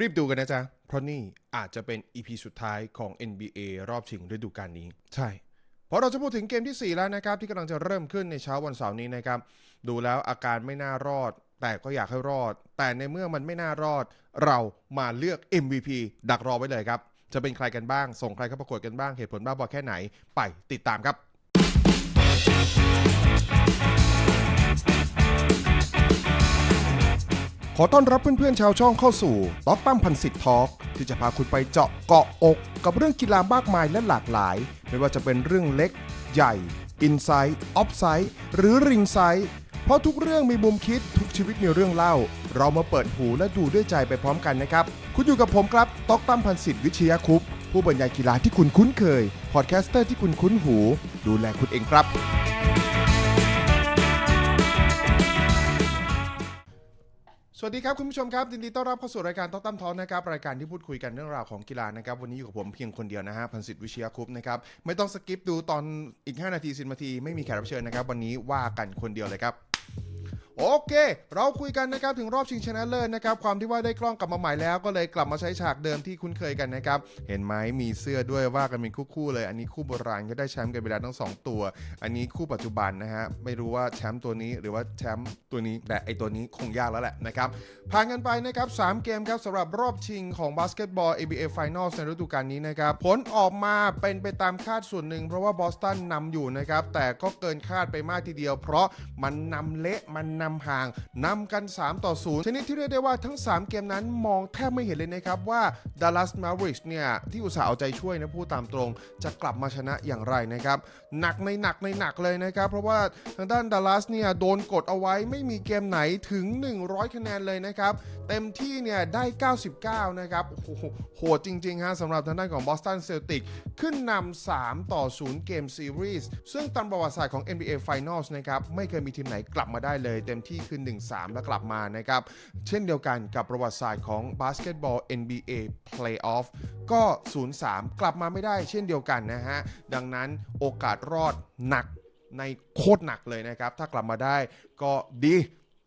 รีบดูกันนะจ๊ะ เพราะนี่อาจจะเป็น EP สุดท้ายของ NBA รอบชิงฤดูกาลนี้ ใช่ เพราะเราจะพูดถึงเกมทีสี่ 4 แล้วนะครับ ที่กำลังจะเริ่มขึ้นในเช้าวันเสาร์นี้นะครับ ดูแล้วอาการไม่น่ารอด แต่ก็อยากให้รอด แต่ในเมื่อมันไม่น่ารอด เรามาเลือก MVP ดักรอไว้เลยครับ จะเป็นใครกันบ้าง ส่งใครเข้าประกวดกันบ้าง เหตุผลบ้าบอแค่ไหน ไปติดตามครับ ขอต้อนรับเพื่อนๆชาวช่องเข้าสู่ต็อกตั้มพันสิทธิ์ทอล์กที่จะพาคุณไปเจาะเกาะอก กับเรื่องกีฬามากมายและหลากหลาย ไม่ว่าจะเป็นเรื่องเล็ก ใหญ่อินไซต์ออฟไซต์หรือริงไซต์เพราะทุกเรื่องมีมุมคิดทุกชีวิตมีเรื่องเล่า เรามาเปิดหูและดูด้วยใจไปพร้อมกันนะครับ คุณอยู่กับผมครับต็อกตั้มพันสิทธิ์วิชยาคุปต์ผู้บรรยายกีฬาที่คุณคุ้นเคยพอดแคสเตอร์ที่คุณคุ้นหู ดูแลคุณเองครับ วัสดีครับคุณผู้ชมครับยินดีต้อนรับเข้าสู่รายการต้อกตั้มท้อนะครับรายการที่พูดคุยกันเรื่องราวของกีฬานะครับวันนี้อยู่กับผมเพียงคนเดียวนะฮะพันสิทธิ์วิเชียคุปต์นะครับไม่ต้องสกิปดูตอนอีก 5 นาที10นาทีไม่มีแขกรับเชิญนะครับวันนี้ว่ากันคนเดียวเลยครับ โอเค เราคุยกันนะครับถึงรอบชิงชนะเลิศนะครับความที่ว่าได้กล้องกลับมาใหม่แล้วก็เลยกลับมาใช้ฉากเดิมที่คุ้นเคยกันนะครับเห็นไหมมีเสื้อด้วยว่ากันเป็นคู่ๆเลย อันนี้คู่โบราณก็ได้แชมป์กันไปแล้วทั้งสองตัว อันนี้คู่ปัจจุบันนะฮะไม่รู้ว่าแชมป์ตัวนี้หรือว่าแชมป์ตัวนี้แต่ไอตัวนี้คงยากแล้วแหละนะครับผ่านกันไปนะครับ3เกมครับสำหรับรอบชิงของบาสเกตบอล ABA Finals ในฤดูกาลนี้นะครับผลออกมาเป็นไปตามคาดส่วนหนึ่งเพราะว่าบอสตันนำอยู่นะครับแต่ก็เกินคาดไปมากทีเดียว เพราะมันนำเละมันนำห่างนำกัน 3 ต่อ 0 ชนิดที่เรียกได้ว่าทั้ง 3 เกมนั้นมองแทบไม่เห็นเลยนะครับว่า Dallas Mavericks เนี่ยที่อุตส่าห์เอาใจช่วยนะพูดตามตรง จะกลับมาชนะอย่างไรนะครับ หนักในหนักในหนักเลยนะครับ เพราะว่าทางด้านดัลลัสเนี่ยโดนกดเอาไว้ไม่มีเกมไหนถึง 100 คะแนนเลยนะครับ เต็มที่เนี่ยได้ 99 นะครับโอ้โหโหดจริงๆฮะสำหรับทางด้านของบอสตันเซลติกขึ้นนำ3ต่อ 0 เกมซีรีส์ซึ่งตามประวัติศาสตร์ของ NBA Finals นะครับไม่เคยมีทีมไหนกลับมาได้เลยเต็มที่คือ 1-3 แล้วกลับมานะครับ เช่นเดียวกันกับประวัติศาสตร์ของบาสเกตบอล NBA Playoff ก็ 0-3 กลับมาไม่ได้เช่นเดียวกันนะฮะ ดังนั้นโอกาสรอดหนักในโคตรหนักเลยนะครับ ถ้ากลับมาได้ก็ดี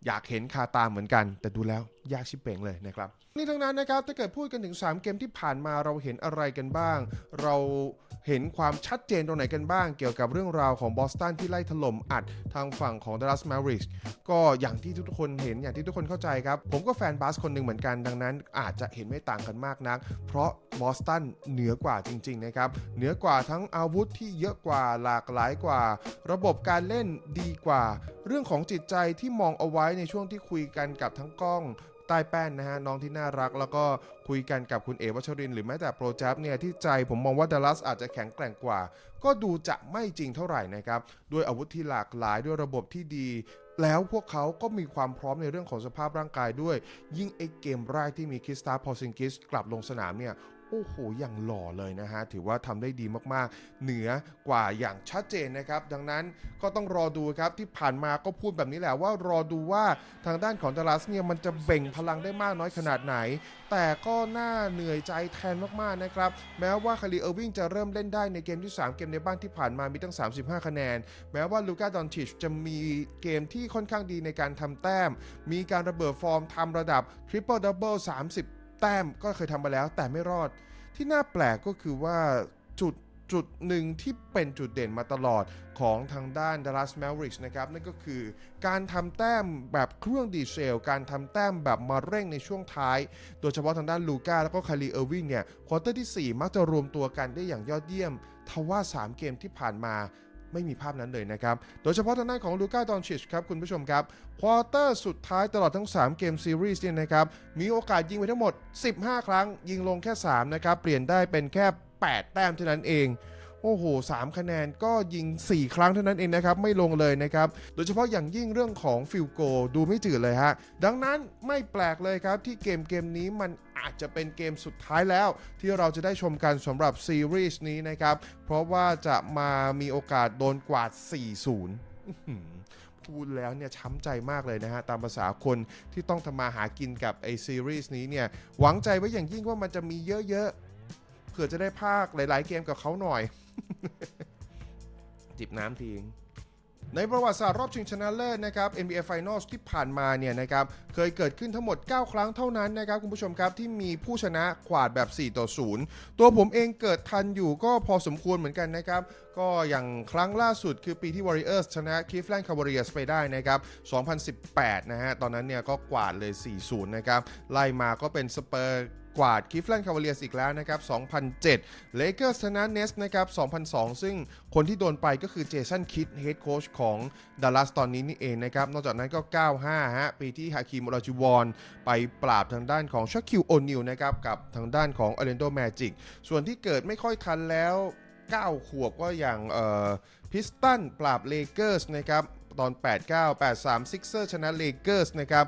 อยากเห็นคาตาเหมือนกัน แต่ดูแล้ว ยากชิบเป่งเลยนะครับนี่ทั้งนั้นนะครับถ้าเกิดพูดกันถึง 3 เกมที่ผ่านมาเราเห็นอะไรกันบ้าง เราเห็นความชัดเจนตรงไหนกันบ้าง เกี่ยวกับเรื่องราวของบอสตันที่ไล่ถล่มอัดทางฝั่งของ Dallas Mavericks ก็อย่างที่ทุกคนเห็นอย่างที่ทุกคนเข้าใจครับ ผมก็แฟนบาสคนหนึ่งเหมือนกันดังนั้น อาจจะเห็นไม่ต่างกันมากนัก เพราะบอสตันเหนือกว่าจริงๆนะครับเหนือกว่าทั้งอาวุธที่เยอะกว่าหลากหลายกว่า ระบบการเล่นดีกว่า เรื่องของจิตใจที่มองเอาไว้ในช่วงที่คุยกันกับทั้งกล้อง ใต้แป้นนะฮะน้องที่น่ารัก แล้วก็คุยกันกับคุณเอวัชริน หรือแม้แต่โปรแจบเนี่ยที่ใจผมมองว่าดัลลัสอาจจะแข็งแกร่งกว่า ก็ดูจะไม่จริงเท่าไหร่นะครับด้วยอาวุธที่หลากหลายด้วยระบบที่ดีแล้วพวกเขาก็มีความพร้อมในเรื่องของสภาพร่างกายด้วย ยิ่งไอเกมแรกที่มีคริสตาพอซิงกิสกลับลงสนามเนี่ย โอ้โห อย่างหล่อเลยนะฮะ ถือว่าทำได้ดีมากๆ เหนือกว่าอย่างชัดเจนนะครับ ดังนั้นก็ต้องรอดูครับ ที่ผ่านมาก็พูดแบบนี้แหละว่ารอดูว่าทางด้านของดัลลัสเนี่ยมันจะเบ่งพลังได้มากน้อยขนาดไหน แต่ก็น่าเหนื่อยใจแทนมากๆนะครับ แม้ว่าคาริเออร์วิงจะเริ่มเล่นได้ในเกมที่ 3 เกมในบ้านที่ผ่านมามีตั้ง 35 คะแนน แม้ว่าลูก้าดอนชิชจะมีเกมที่ค่อนข้างดีในการทำแต้ม มีการระเบิดฟอร์มทำระดับทริปเปิลดับเบิล30 แต้มก็เคยทำมาแล้วแต่ไม่รอด ที่น่าแปลกก็คือว่าจุดจุดหนึ่งที่เป็นจุดเด่นมาตลอดของทางด้าน Dallas Mavericks นะครับ นั่นก็คือการทำแต้มแบบเครื่องดีเซล การทำแต้มแบบมาเร่งในช่วงท้าย โดยเฉพาะทางด้านลูก้าแล้วก็คารีเออร์วิงเนี่ยควอเตอร์ที่ 4 มักจะรวมตัวกันได้อย่างยอดเยี่ยม ทว่า 3 เกมที่ผ่านมา ไม่มีภาพนั้นเลยนะครับ โดยเฉพาะทางด้านของลูก้าดอนชิชครับคุณผู้ชมครับ ควอเตอร์สุดท้ายตลอดทั้ง 3 เกมซีรีส์เนี่ยนะครับ มีโอกาสยิงไปทั้งหมด 15 ครั้ง ยิงลงแค่ 3 นะครับ เปลี่ยนได้เป็นแค่ 8 แต้มเท่านั้นเองโอ้โห 3 คะแนนก็ยิง 4 ครั้งเท่านั้นเองนะครับ ไม่ลงเลยนะครับ โดยเฉพาะอย่างยิ่งเรื่องของฟิลโกดูไม่จืดเลยฮะ ดังนั้นไม่แปลกเลยครับที่เกมเกมนี้มัน อาจจะเป็นเกมสุดท้ายแล้ว ที่เราจะได้ชมกันสำหรับซีรีส์นี้นะครับ เพราะว่าจะมามีโอกาสโดนกวาด 4-0พูดแล้วเนี่ยช้ำใจมากเลยนะฮะ ตามภาษาคนที่ต้องทำมาหากินกับไอซีรีส์นี้เนี่ย หวังใจไว้อย่างยิ่งว่ามันจะมีเยอะๆเผื่อจะได้ภาคหลายๆเกมกับเขาหน่อย จิบน้ำทิ้ง ในประวัติศาสตร์รอบชิงชนะเลิศนะครับ NBA Finals ที่ผ่านมาเนี่ยนะครับเคยเกิดขึ้นทั้งหมด 9 ครั้งเท่านั้นนะครับคุณผู้ชมครับที่มีผู้ชนะกวาดแบบ 4 ต่อ 0 ตัวผมเองเกิดทันอยู่ก็พอสมควรเหมือนกันนะครับ ก็อย่างครั้งล่าสุดคือปีที่ Warriors ชนะ Cleveland Cavaliers ไปได้นะครับ 2018 นะฮะ ตอนนั้นเนี่ยก็กวาดเลย 4-0 นะครับ ไล่มาก็เป็นสเปอร์ กวาด Cleveland Cavaliers อีกแล้วนะครับ 2007 Lakers ชนะ Nets นะครับ 2002 ซึ่งคนที่โดนไปก็คือเจสันคิดเฮดโค้ชของ Dallas ตอนนี้นี่เองนะครับ นอกจากนั้นก็ 95 ฮะ ปีที่ฮาคิมอลาจิวอนไปปราบทางด้านของชักคิวโอนิลนะครับ กับทางด้านของ Orlando Magic ส่วนที่เกิดไม่ค่อยทันแล้ว 9 ขวบก็อย่างเอ่อพิสตันปราบเลเกอร์สนะครับ ตอน 8-9 8-3 Sixer ชนะเลเกอร์สนะครับ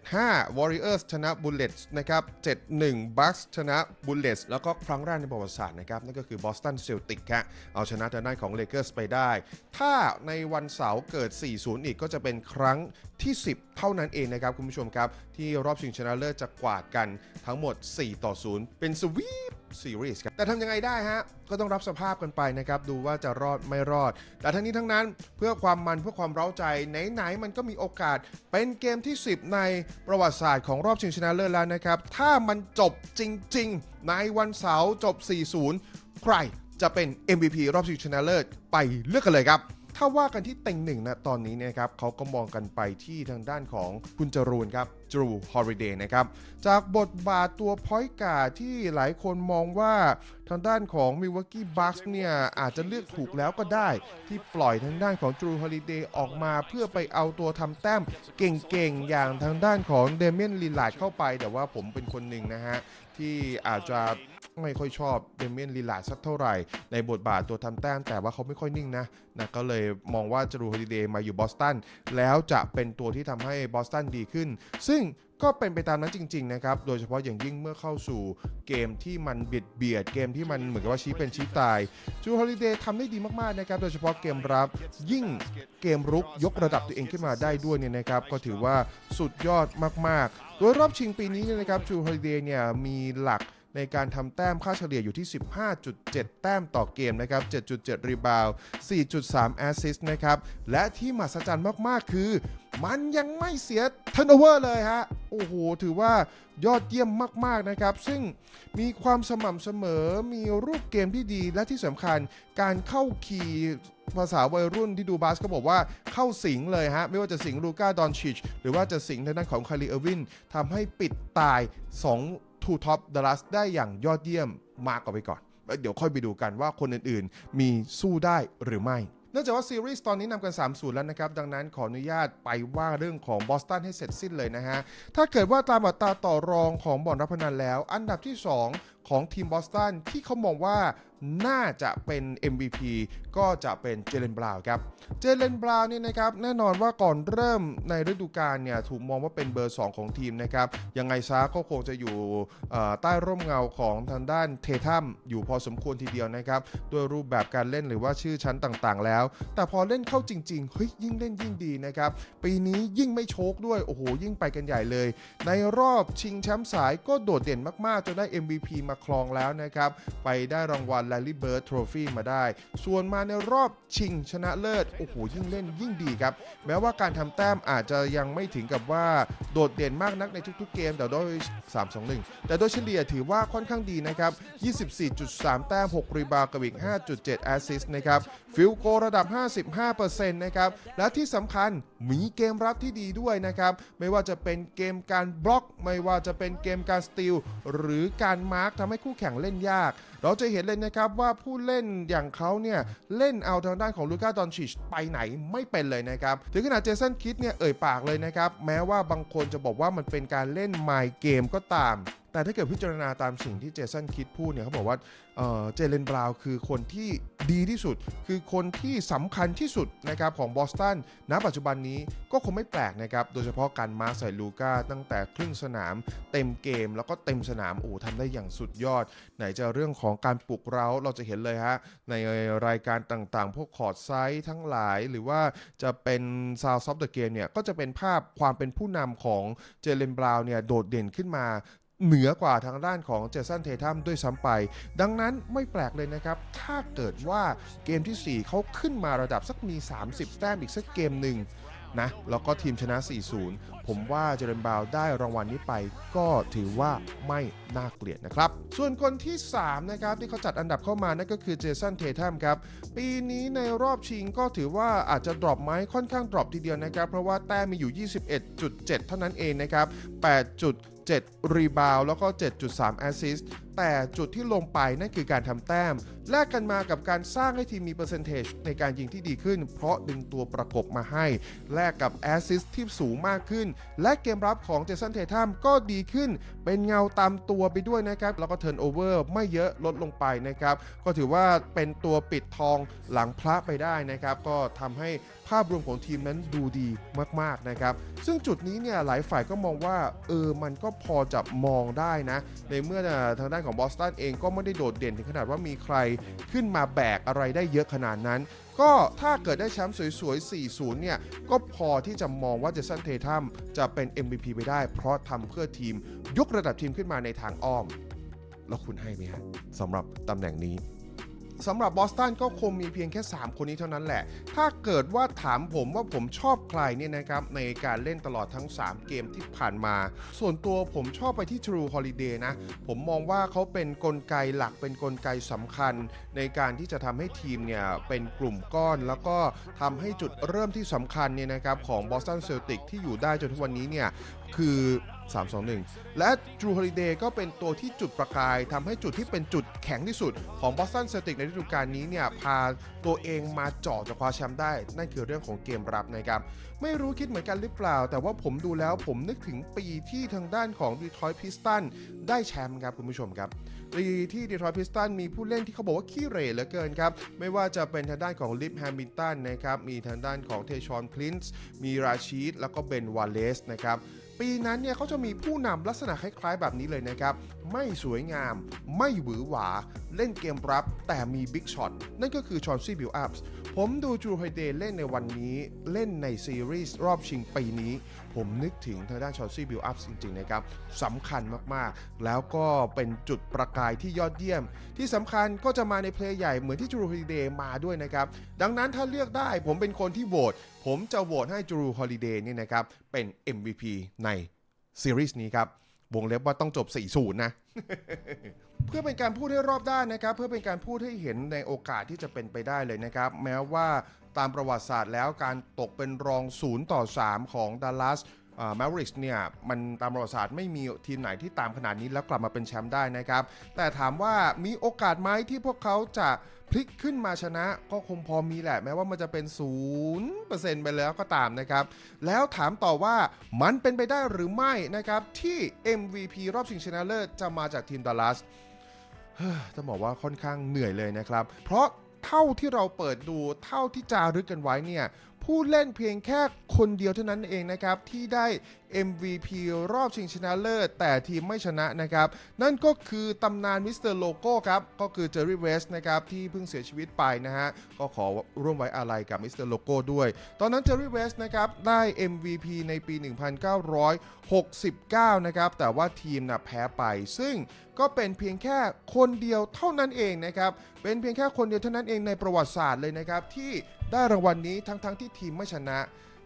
7-5 Warriors ชนะ Bullets นะครับ 7-1 Bucks ชนะ Bullets แล้วก็ครั้งแรกในประวัติศาสตร์นะครับ นั่นก็คือ Boston Celtics ฮะเอาชนะทางด้านของ Lakers ไปได้ ถ้าในวันเสาร์เกิด 4-0 อีกก็จะเป็นครั้งที่ 10 เท่านั้นเองนะครับคุณผู้ชมครับ ที่รอบชิงชนะเลิศจะกวาดกันทั้งหมด 4 ต่อ 0 เป็นสวีปซีรีส์ครับแต่ทำยังไงได้ฮะ ก็ต้องรับสภาพกันไปนะครับ ดูว่าจะรอดไม่รอด แต่ทั้งนี้ทั้งนั้นเพื่อความมันเพื่อความเร้าใจ ไหน ๆ มันก็มีโอกาส เป็นเกมที่ 10 ในประวัติศาสตร์ของรอบชิงชนะเลิศแล้วนะครับ ถ้ามันจบจริง ๆ ในวันเสาร์จบ 4-0 ใครจะเป็น MVP รอบชิงชนะเลิศไปเลือกกันเลยครับ ถ้าว่ากันที่เต็งหนึ่งนะตอนนี้เนะครับเขาก็มองกันไปที่ทางด้านของคุณจรูนครับจรูฮอริเดย์นะครับจากบทบาทตัวพอยกาที่หลายคนมองว่าทางด้านของมิวกี้บัคเนี่ยอาจจะเลือกถูกแล้วก็ได้ ที่ปล่อยทางด้านของจรูฮอริเดย์ออกมาเพื่อไปเอาตัวทำแต้มเก่งๆ อย่างทางด้านของเดเมนลิลลาดเข้าไป แต่ว่าผมเป็นคนหนึ่งนะฮะที่อาจจะ ไม่ค่อยชอบเดเมียนลิลาสักเท่าไหร่ ในบทบาทตัวทำแต้มแต่ว่าเขาไม่ค่อยนิ่งนะนะก็เลยมองว่าจรูฮอลิเดย์มาอยู่บอสตันแล้วจะเป็นตัวที่ทำให้บอสตันดีขึ้น ซึ่งก็เป็นไปตามนั้นจริง ๆ นะครับ โดยเฉพาะอย่างยิ่งเมื่อเข้าสู่เกมที่มันเบียดเบียดเกมที่มันเหมือนกับว่าชี้เป็นชี้ตายจูฮอลิเดย์ทำได้ดีมากๆนะครับ โดยเฉพาะเกมรับยิ่งเกมรุกยกระดับตัวเองขึ้นมาได้ด้วยเนี่ยนะครับ ก็ถือว่าสุดยอดมากๆ โดยรอบชิงปีนี้เนี่ยนะครับจูฮอลิเดย์เนี่ยมีหลัก ในการทำแต้มค่าเฉลี่ยอยู่ที่ 15.7 แต้มต่อเกมนะครับ 7.7 รีบาวด์4.3 แอสซิสต์นะครับ และที่มหัศจรรย์มาก ๆ คือ มันยังไม่เสียเท r n นเวอร์เลยฮะ โอ้โห ถือว่ายอดเยี่ยมมาก ๆ นะครับ ซึ่งมีความสม่ำเสมอ มีรูปเกมที่ดี และที่สำคัญการเข้าคีย์ภาษาวัยรุ่นที่ดูบาสก็บอกว่าเข้าสิงเลยฮะ ไม่ว่าจะสิงลูก้าดอนชิช หรือว่าจะสิงทางด้านของคาริเออร์วินทำให้ปิดตาย 2 ทูท็อปดัลลัสได้อย่างยอดเยี่ยมมากกว่าไปก่อน เดี๋ยวค่อยไปดูกันว่าคนอื่นๆ มีสู้ได้หรือไม่เนื่องจากว่าซีรีส์ตอนนี้นำกัน 3 0 แล้วนะครับ ดังนั้นขออนุญาตไปว่าเรื่องของบอสตันให้เสร็จสิ้นเลยนะฮะ ถ้าเกิดว่าตามอัตราต่อรองของบ่อนรับพนันแล้ว อันดับที่ 2 ของทีมบอสตันที่เขามองว่าน่าจะเป็น MVP ก็จะเป็นเจเลนบราวน์ครับ เจเลนบราวน์เนี่ยนะครับแน่นอนว่าก่อนเริ่มในฤดูกาลเนี่ยถูกมองว่าเป็นเบอร์ 2 ของทีมนะครับยังไงซาก็คงจะอยู่ใต้ร่มเงาของทางด้านเททัมอยู่พอสมควรทีเดียวนะครับด้วยรูปแบบการเล่นหรือว่าชื่อชั้นต่างๆ แล้ว แต่พอเล่นเข้าจริงๆเฮ้ยยิ่งเล่นยิ่งดีนะครับปีนี้ยิ่งไม่โชคด้วยโอ้โหยิ่งไปกันใหญ่เลย ในรอบชิงแชมป์สายก็โดดเด่นมากๆจนได้ MVP มาครองแล้วนะครับ ไปได้รางวัล Larry Bird Trophy มาได้ ส่วนมาในรอบชิงชนะเลิศ โอ้โห ยิ่งเล่นยิ่งดีครับ แม้ว่าการทำแต้มอาจจะยังไม่ถึงกับว่าโดดเด่นมากนักในทุกๆเกม แต่โดย 3-2-1 แต่โดยเฉลี่ยถือว่าค่อนข้างดีนะครับ 24.3 แต้ม 6 รีบาวด์กับอีก 5.7 แอสซิสต์นะครับ ฟิลโกระดับ 55%นะครับ และที่สำคัญมีเกมรับที่ดีด้วยนะครับ ไม่ว่าจะเป็นเกมการบล็อก ไม่ว่าจะเป็นเกมการสตีลหรือการมาร์กทำให้คู่แข่งเล่นยาก เราจะเห็นเลยนะครับว่าผู้เล่นอย่างเขาเนี่ยเล่นเอาทางด้านของลูก้าดอนชิชไปไหนไม่เป็นเลยนะครับถึงขนาดเจสันคิดเนี่ยเอ่ยปากเลยนะครับแม้ว่าบางคนจะบอกว่ามันเป็นการเล่นไมเกมก็ตาม แต่ถ้าเกิดพิจารณาตามสิ่งที่เจสันคิดพูดเนี่ยเขาบอกว่าเออเจเลนบราวน์คือคนที่ดีที่สุด คือคนที่สำคัญที่สุดนะครับของบอสตันณปัจจุบันนี้ก็คงไม่แปลกนะครับ โดยเฉพาะการมาใส่ลูก้าตั้งแต่ครึ่งสนามเต็มเกม แล้วก็เต็มสนามโอ้ทำได้อย่างสุดยอด ไหนจะเรื่องของการปลุกเร้าเราจะเห็นเลยฮะ ในรายการต่างๆ พวกคอร์ดไซส์ทั้งหลาย หรือว่าจะเป็นซาวซอฟต์เดอะเกมเนี่ยก็จะเป็นภาพความเป็นผู้นำของเจเลนบราวน์เนี่ยโดดเด่นขึ้นมา เหนือกว่าทางด้านของเจสันเททัมด้วยซ้ำไป ดังนั้นไม่แปลกเลยนะครับ ถ้าเกิดว่าเกมทีสี่ 4 เขาขึ้นมาระดับสักมี 30 แต้มอีกสักเกมหนึ่งนะแล้วก็ทีมชนะ 4-0 ผมว่าเจเรนบาวได้รางวัลนี้ไป ก็ถือว่าไม่น่าเกลียดนะครับ ส่วนคนที่ 3 นะครับ ที่เขาจัดอันดับเข้ามานั่นก็คือเจสันเททัมครับ ปีนี้ในรอบชิงก็ถือว่าอาจจะดรอปไหมค่อนข้างดรอปทีเดียวนะครับ เพราะว่าแต้มมีอยู่ 21.7 เท่านั้นเองนะครับ8.7 7 รีบาวแล้วก็ 7.3 แอสซิสต์ แต่จุดที่ลงไปนั่นคือการทำแต้ม แลกกันมากับการสร้างให้ทีมมีเปอร์เซนเทจในการยิงที่ดีขึ้น เพราะดึงตัวประกบมาให้ แลกกับแอสซิสที่สูงมากขึ้น และเกมรับของเจสันเททัมก็ดีขึ้น เป็นเงาตามตัวไปด้วยนะครับ แล้วก็เทิร์นโอเวอร์ไม่เยอะลดลงไปนะครับ ก็ถือว่าเป็นตัวปิดทองหลังพระไปได้นะครับ ก็ทำให้ภาพรวมของทีมนั้นดูดีมากๆนะครับ ซึ่งจุดนี้เนี่ยหลายฝ่ายก็มองว่าเออมันก็พอจะมองได้นะ ในเมื่อทางด้านของบอสตันเองก็ไม่ได้โดดเด่นถึงขนาดว่ามีใครขึ้นมาแบกอะไรได้เยอะขนาดนั้น ก็ถ้าเกิดได้แชมป์สวยๆ 4-0 เนี่ย ก็พอที่จะมองว่าเจสันเททัมจะเป็น MVP ไปได้ เพราะทำเพื่อทีมยกระดับทีมขึ้นมาในทางอ้อม แล้วคุณให้ไหมฮะสำหรับตำแหน่งนี้ สำหรับบอสตันก็คงมีเพียงแค่ 3 คนนี้เท่านั้นแหละ ถ้าเกิดว่าถามผมว่าผมชอบใครเนี่ยนะครับในการเล่นตลอดทั้ง 3 เกมที่ผ่านมา ส่วนตัวผมชอบไปที่ True Holiday นะ ผมมองว่าเขาเป็นนกลไกหลักเป็นนกลไกสำคัญ ในการที่จะทำให้ทีมเนี่ยเป็นกลุ่มก้อน แล้วก็ทำให้จุดเริ่มที่สำคัญเนี่ยนะครับของ Boston Celtics ที่อยู่ได้จนทุกวันนี้เนี่ยคือ 3-2-1 และ Drew Holiday ก็เป็นตัวที่จุดประกายทำให้จุดที่เป็นจุดแข็งที่สุด ของ Boston Celtics ในฤดูกาลนี้เนี่ย พาตัวเองมาเจาะจะคว้าแชมป์ได้ นั่นคือเรื่องของเกมรับนะครับ ไม่รู้คิดเหมือนกันหรือเปล่า แต่ว่าผมดูแล้วผมนึกถึงปีที่ทางด้านของ Detroit Pistons ได้แชมป์ครับคุณผู้ชมครับปีที่ Detroit Pistons มีผู้เล่นที่เขาบอกว่าขี้เร่เหลือเกินครับไม่ว่าจะเป็นทางด้านของลิฟแฮมิลตันนะครับมีทางด้านของเทชอนพลินส์มีราชีดแล้วก็เบนวาเลสนะครับ ปีนั้นเนี่ยเขาจะมีผู้นำลักษณะคล้ายๆ แบบนี้เลยนะครับ ไม่สวยงาม ไม่หวือหวา เล่นเกมรับ แต่มีบิ๊กช็อตนั่นก็คือชอนซี่บิลอัพส์ผมดูจูไฮเดเล่นในวันนี้เล่นในซีรีส์รอบชิงปีนี้ ผมนึกถึงทางด้านชอนซี่บิลอัพส์จริงๆนะครับสำคัญมากๆ แล้วก็เป็นจุดประกายที่ยอดเยี่ยม ที่สำคัญก็จะมาในเพลย์ใหญ่เหมือนที่จูรูฮอลิเดย์มาด้วยนะครับ ดังนั้นถ้าเลือกได้ผมเป็นคนที่โหวตผมจะโหวตให้จูฮอลิเดย์นี่นะครับ เป็น MVP ในซีรีส์นี้ครับวงเล็บว่าต้องจบ 4-0 นะ เพื่อเป็นการพูดให้รอบด้านนะครับ เพื่อเป็นการพูดให้เห็นในโอกาสที่จะเป็นไปได้เลยนะครับ แม้ว่า ตามประวัติศาสตร์แล้วการตกเป็นรอง 0 ต่อ 3 ของดัลลัสแมวริกเนี่ยมันตามประวัติศาสตร์ไม่มีทีมไหนที่ตามขนาดนี้แล้วกลับมาเป็นแชมป์ได้นะครับ แต่ถามว่ามีโอกาสไหมที่พวกเขาจะพลิกขึ้นมาชนะก็คงพอมีแหละ แม้ว่ามันจะเป็น 0%ไปแล้วก็ตามนะครับ แล้วถามต่อว่ามันเป็นไปได้หรือไม่นะครับ ที่ MVP รอบชิงชนะเลิศจะมาจากทีมดัลลัสเฮ้อต้องบอกว่าค่อนข้างเหนื่อยเลยนะครับ เพราะ เท่าที่เราเปิดดูเท่าที่จารึกกันไว้เนี่ยผู้เล่นเพียงแค่คนเดียวเท่านั้นเองนะครับที่ได้ MVP รอบชิงชนะเลิศ แต่ทีมไม่ชนะนะครับ นั่นก็คือตำนานมิสเตอร์โลโก้ครับ ก็คือเจอร์รี่เวสนะครับ ที่เพิ่งเสียชีวิตไปนะฮะ ก็ขอร่วมไว้อาลัยกับมิสเตอร์โลโก้ด้วย ตอนนั้นเจอร์รี่เวสนะครับ ได้ MVP ในปี 1969 นะครับ แต่ว่าทีมนะแพ้ไป ซึ่งก็เป็นเพียงแค่คนเดียวเท่านั้นเองนะครับ เป็นเพียงแค่คนเดียวเท่านั้นเองในประวัติศาสตร์เลยนะครับที่ได้รางวัลนี้ทั้งๆทที่ทีมไม่ชนะ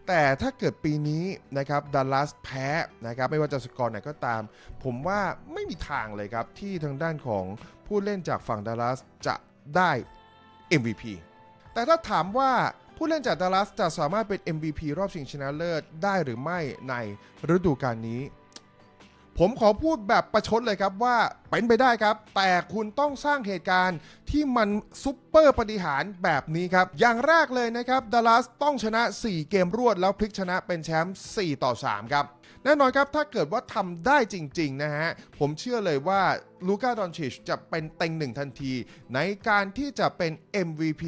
แต่ถ้าเกิดปีนี้นะครับดัลลัสแพ้นะครับไม่ว่าจะสกอร์ไหนก็ตาม ผมว่าไม่มีทางเลยครับ ที่ทางด้านของผู้เล่นจากฝั่งดัลลัสจะได้ MVP แต่ถ้าถามว่าผู้เล่นจากดัลลัสจะสามารถเป็น MVP รอบชิงชนะเลิศได้หรือไม่ในฤดูกาลนี้ ผมขอพูดแบบประชดเลยครับว่าเป็นไปได้ครับ แต่คุณต้องสร้างเหตุการณ์ที่มันซุปเปอร์ปฏิหารย์แบบนี้ครับ อย่างแรกเลยนะครับดัลลัสต้องชนะ 4 เกมรวดแล้วพลิกชนะเป็นแชมป์4ต่อ 3 ครับ แน่นอนครับ ถ้าเกิดว่าทำได้จริง ๆ นะฮะ ผมเชื่อเลยว่าลูกาดอนชิชจะเป็นเต็งหนึ่งทันที ในการที่จะเป็น MVP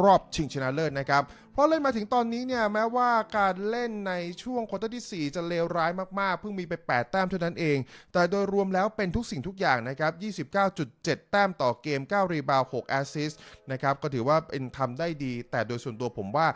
รอบชิงชนะเลิศนะครับ เพราะเล่นมาถึงตอนนี้เนี่ยแม้ว่าการเล่นในช่วงควอเตอร์ที่ 4 จะเลวร้ายมากๆ เพิ่งมีไป 8 แต้มเท่านั้นเอง แต่โดยรวมแล้วเป็นทุกสิ่งทุกอย่างนะครับ 29.7 แต้มต่อเกม 9 รีบาว6แอสซิสต์นะครับก็ถือว่าเป็นทำได้ดี แต่โดยส่วนตัวผมว่า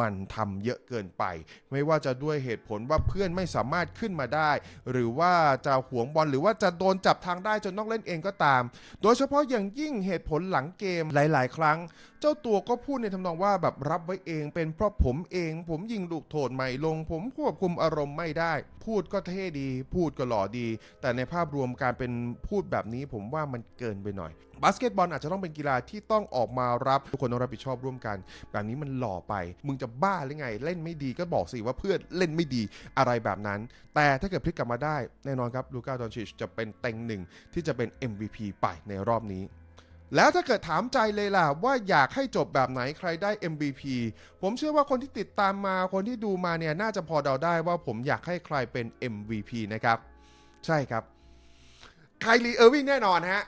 มันทำเยอะเกินไป ไม่ว่าจะด้วยเหตุผลว่าเพื่อนไม่สามารถขึ้นมาได้ หรือว่าจะหวงบอลหรือว่าจะโดนจับทางได้จนต้องเล่นเองก็ตาม โดยเฉพาะอย่างยิ่งเหตุผลหลังเกมหลาย ๆ ครั้ง เจ้าตัวก็พูดในทำนองว่าแบบรับไว้เองเป็นเพราะผมเอง ผมยิงลูกโทษไม่ลง ผมควบคุมอารมณ์ไม่ได้ พูดก็เท่ดี พูดก็หล่อดี แต่ในภาพรวมการเป็นพูดแบบนี้ ผมว่ามันเกินไปหน่อยบาสเกตบอลอาจจะต้องเป็นกีฬาที่ต้องออกมารับทุกคนต้องรับผิดชอบร่วมกัน แบบนี้มันหล่อไป มึงจะบ้าหรือไง เล่นไม่ดีก็บอกสิว่าเพื่อนเล่นไม่ดีอะไรแบบนั้น แต่ถ้าเกิดพลิกกลับมาได้ แน่นอนครับลูก้าดอนชิชจะเป็นเต็งหนึ่งที่จะเป็น MVP ไปในรอบนี้ แล้วถ้าเกิดถามใจเลยล่ะว่าอยากให้จบแบบไหนใครได้ MVP ผมเชื่อว่าคนที่ติดตามมาคนที่ดูมาเนี่ยน่าจะพอเดาได้ว่าผมอยากให้ใครเป็น MVP นะครับ ใช่ครับไคลีเออร์วิงแน่นอนฮะ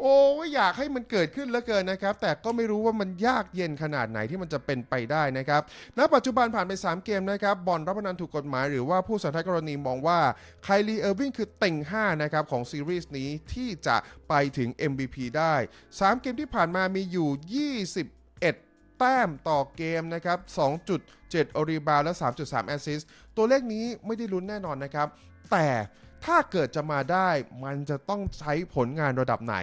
โอ้อยากให้มันเกิดขึ้นเหลือเกินนะครับ แต่ก็ไม่รู้ว่ามันยากเย็นขนาดไหนที่มันจะเป็นไปได้นะครับณปัจจุบันผ่านไป 3 เกมนะครับบอลรับพนันถูกกฎหมายหรือว่าผู้สันทัดกรณีมองว่าไคลีเออร์วิงคือเต็ง5นะครับของซีรีส์นี้ที่จะไปถึง MVP ได้ 3 เกมที่ผ่านมามีอยู่ 21 แต้มต่อเกมนะครับ 2.7 อรีบาและ 3.3 แอสซิสต์ตัวเลขนี้ไม่ได้ลุ้นแน่นอนนะครับ แต่ ถ้าเกิดจะมาได้มันจะต้องใช้ผลงานระดับไหน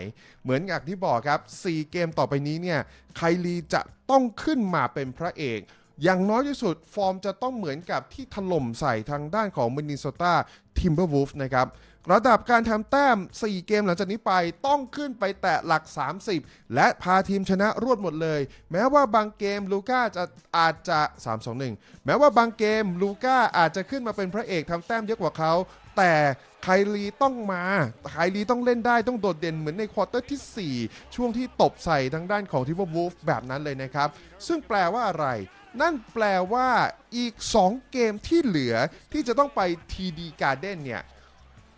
เหมือนอย่างที่บอกครับ 4 เกมต่อไปนี้เนี่ยไคลีจะต้องขึ้นมาเป็นพระเอกอย่างน้อยที่สุดฟอร์มจะต้องเหมือนกับที่ถล่มใส่ทางด้านของมินนิโซตาทิมเบอร์วูฟนะครับ ระดับการทำแต้ม 4 เกมหลังจากนี้ไปต้องขึ้นไปแตะหลัก 30 และพาทีมชนะรวดหมดเลย แม้ว่าบางเกมลูก้าจะอาจจะ 3-2-1 แม้ว่าบางเกมลูก้าอาจจะขึ้นมาเป็นพระเอกทำแต้มเยอะกว่าเขา แต่ไคลีต้องมาไคลีต้องเล่นได้ต้องโดดเด่นเหมือนในควอเตอร์ที่ 4 ช่วงที่ตบใส่ทางด้านของทิววูฟแบบนั้นเลยนะครับ ซึ่งแปลว่าอะไร นั่นแปลว่าอีก 2 เกมที่เหลือที่จะต้องไป TD Garden เนี่ย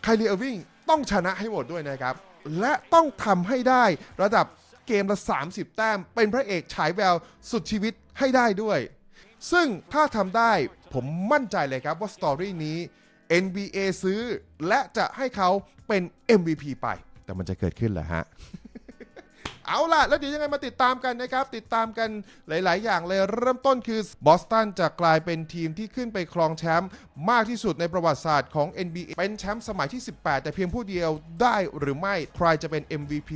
ไคลีเออร์วิงต้องชนะให้หมดด้วยนะครับ และต้องทำให้ได้ระดับเกมละ 30 แต้ม เป็นพระเอกฉายแววสุดชีวิตให้ได้ด้วย ซึ่งถ้าทำได้ผมมั่นใจเลยครับว่าสตอรี่นี้ NBA ซื้อ และจะให้เขาเป็น MVP ไป แต่มันจะเกิดขึ้นเหรอฮะ เอาล่ะ แล้วเดี๋ยวยังไงมาติดตามกันนะครับ ติดตามกันหลาย ๆ อย่างเลยเริ่มต้นคือบอสตันจะกลายเป็นทีมที่ขึ้นไปครองแชมป์มากที่สุดในประวัติศาสตร์ของ NBA เป็นแชมป์สมัยที่ 18 แต่เพียงผู้เดียวได้หรือไม่ใครจะเป็น MVP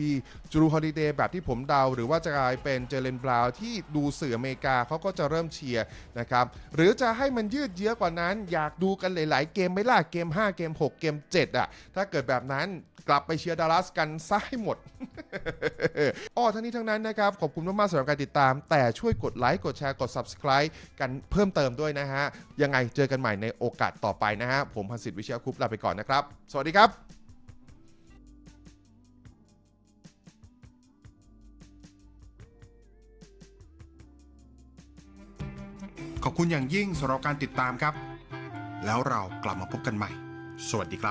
จูรูฮอลิเดย์แบบที่ผมเดา หรือว่าจะกลายเป็นเจเลนบราว์ที่ดูสื่ออเมริกาเขาก็จะเริ่มเชียร์นะครับหรือจะให้มันยืดเยื้อกว่านั้น อยากดูกันหลาย ๆ เกมไหม่ล่ะเกม 5 เกม 6 เกม 7อะถ้าเกิดแบบนั้นกลับไปเชียร์ดัลลัสกันซะให้หมดอ้อทั้งนี้ทั้งนั้นนะครับ ขอบคุณมากๆสำหรับการติดตาม แต่ช่วยกดไลค์กดแชร์กด Subscribe กันเพิ่มเติมด้วยนะฮะ ยังไงเจอกันใหม่ในโอกาสต่อไปนะฮะ ผมพันศิษฐ์วิเชียคุปต์ลาไปก่อนนะครับ สวัสดีครับขอบคุณอย่างยิ่งสำหรับการติดตามครับ แล้วเรากลับมาพบกันใหม่ สวัสดีครับ